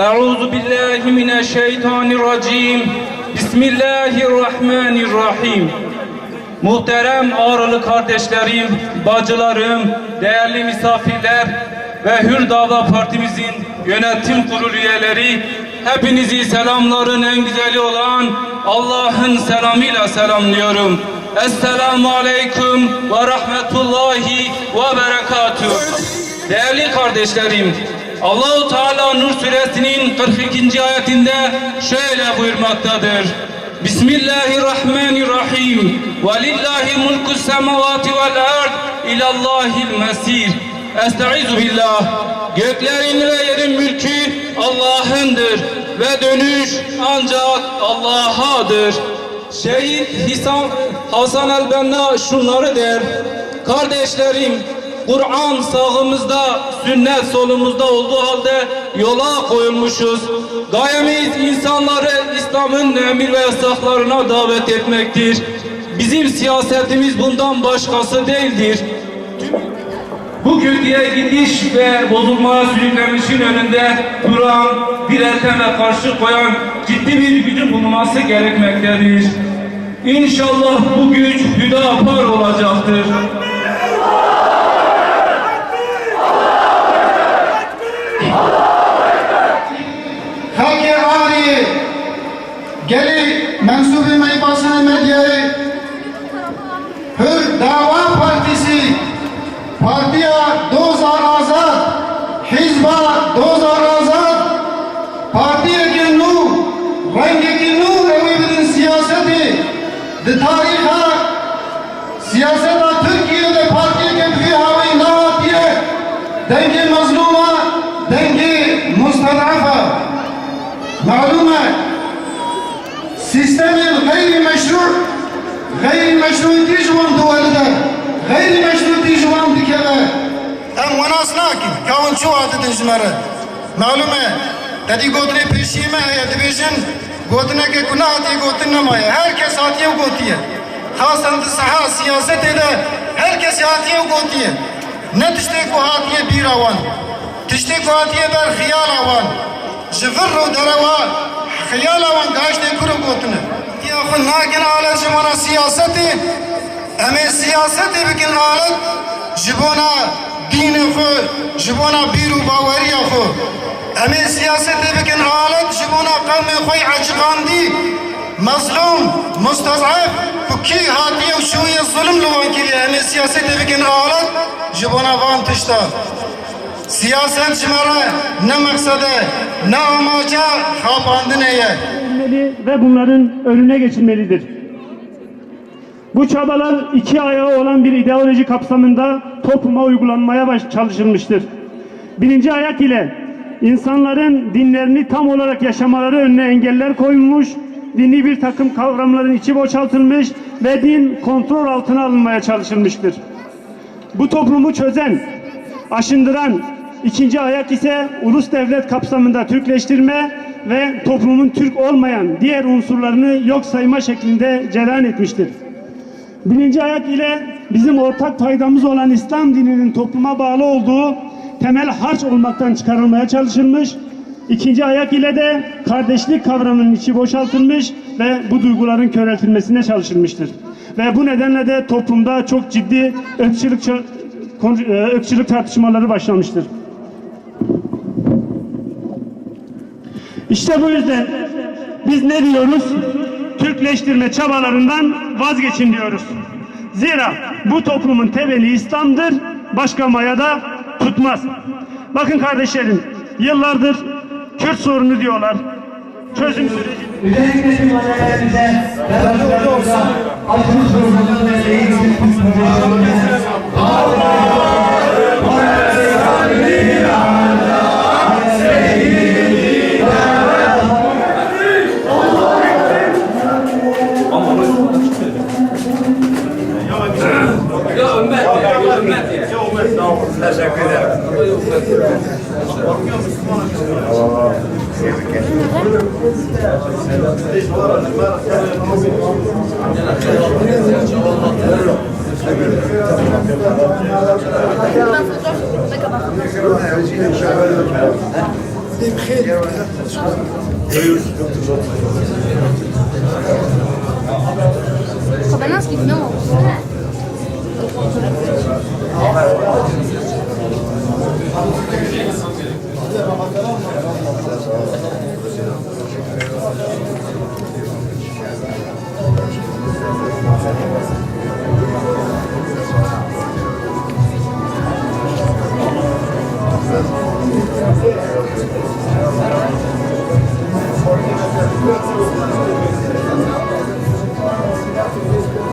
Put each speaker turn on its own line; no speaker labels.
Euzu billahi mineşşeytanirracim. Bismillahirrahmanirrahim. Muhterem Ağrılı kardeşlerim, bacılarım, değerli misafirler ve Hür Dava Partimizin yönetim kurulu üyeleri hepinizi selamların en güzeli olan Allah'ın selamıyla selamlıyorum. Esselamu Aleyküm ve Rahmetullahi ve Berekatuhu. Değerli kardeşlerim, Allahu Teala Nur suresinin 42. ayetinde şöyle buyurmaktadır. Bismillahirrahmanirrahim. Ve lillahi mulku semavati vel ard ilallahil mesir. Estaizu billah. Göklerin ve yerin mülkü Allah'ındır ve dönüş ancak Allah'adır. Şehit Hasan el-Benna şunları der. Kardeşlerim, Kur'an sağımızda, sünnet solumuzda olduğu halde yola koyulmuşuz. Gayemiz insanları İslam'ın emir ve yasaklarına davet etmektir. Bizim siyasetimiz bundan başkası değildir. Bu kötüye gidiş ve bozulmaya sürüklenmişin önünde duran, bir eteme karşı koyan ciddi bir gücün bulunması gerekmektedir. İnşallah bu güç hüdapar olacaktır.
तारीख सियासत Türkiye de partiye bir havayı ne yapıyor? Dengi mazluma, dengi mustadafa. Malum sistemin gayri meşru, gayri meşru dijvan duvarıdır. Gayri meşru dijvan dikere. Em vanas nakim, kavun çoğadı dijmere. Malum e, dedikodu peşime heyeti bizim Gotine ke günah diye gotin maye. Herkes hatiye gotiye. Hasan saha siyaset ede herkes hatiye gotiye. Ne tiştek bu hatiye bir avan. Tiştek bu hatiye ber hiyal avan. Jivir ro derava hiyal avan gaşte kuru gotine. Ya fınnakin ala jimana siyaseti Eme siyaseti bikin alet jibona dini fı, jibona biru bavariya fı. Eme siyaseti bikin alet جبونا بیرو باوری خود امی سیاستی بکن آلت جبونا قوم خوی عجقاندی مظلوم مستضعف بکی هاتی و شوی ظلم لوان کلی امی سیاستی بکن آلت جبونا وان تشتا siyaset çımara ne maksadı ne amaca kapandı neye?
edilmeli ve bunların önüne geçilmelidir. Bu çabalar iki ayağı olan bir ideoloji kapsamında topluma uygulanmaya baş çalışılmıştır. Birinci ayak ile insanların dinlerini tam olarak yaşamaları önüne engeller koyulmuş, dini bir takım kavramların içi boşaltılmış ve din kontrol altına alınmaya çalışılmıştır. Bu toplumu çözen, aşındıran ikinci ayak ise ulus devlet kapsamında Türkleştirme ve toplumun Türk olmayan diğer unsurlarını yok sayma şeklinde cereyan etmiştir. Birinci ayak ile bizim ortak paydamız olan İslam dininin topluma bağlı olduğu temel harç olmaktan çıkarılmaya çalışılmış. İkinci ayak ile de kardeşlik kavramının içi boşaltılmış ve bu duyguların köreltilmesine çalışılmıştır. Ve bu nedenle de toplumda çok ciddi ırkçılık, e, ırkçılık tartışmaları başlamıştır. İşte bu yüzden biz ne diyoruz? Türkleştirme çabalarından vazgeçin diyoruz. Zira bu toplumun temeli İslam'dır, başka mayada tutmaz. Bakın kardeşlerim, yıllardır Kürt sorunu diyorlar. Çözüm süreci
Kabanaz
gibi ne
oldu?